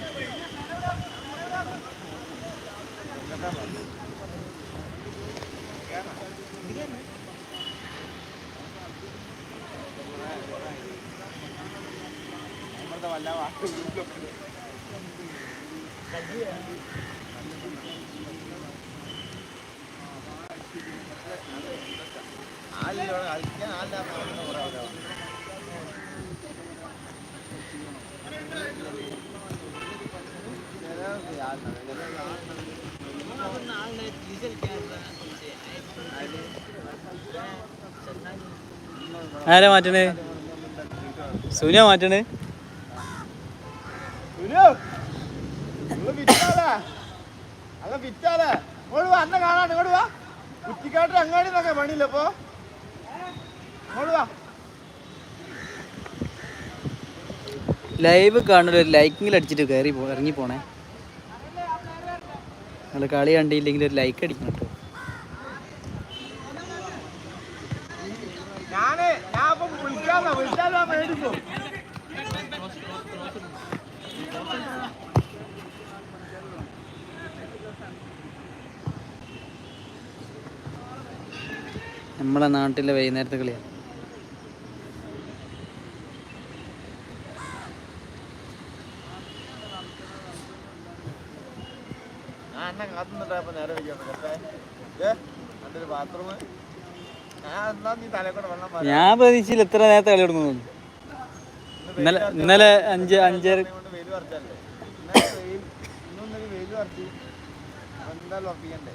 ആരാ മാറ്റണേ സുനിയ മാറ്റണേ അല്ല വിറ്റാലേ മാറ്റണേ? സുന മാറ്റണേ? കുറ്റിക്കാട്ടിൽ അങ്ങാടി ലൈവ് കാണുന്ന ലൈക്കിങ്ങിൽ അടിച്ചിട്ട് കയറി ഇറങ്ങി പോണേ. നിങ്ങൾ കളി കണ്ടില്ലെങ്കിൽ ഒരു ലൈക്ക് അടിക്കണം കേട്ടോ. നമ്മളെ നാട്ടിലെ വൈകുന്നേരത്തെ കളിയാണ് ഞാൻ എന്നെ ഇത്ര നേരെ വയ്ക്കാൻ ഏ എന്റെ ഒരു ബാത്റൂം ഞാൻ എന്താ നീ തലേ കൂടെ വെള്ളം പാരാ? ഞാൻ പ്രതീക്ഷയിൽ എത്ര നേരത്തെ കളി തുടങ്ങുന്നു ഇന്നലെ ഇന്നലെ അഞ്ച് അഞ്ചര കൊണ്ട് വെയിൽ പറിച്ചല്ലേ ഇന്നലെ വെയിൽ വെയിൽ പറിച്ച് എന്തായാലും ഉറപ്പിക്കണ്ടേ?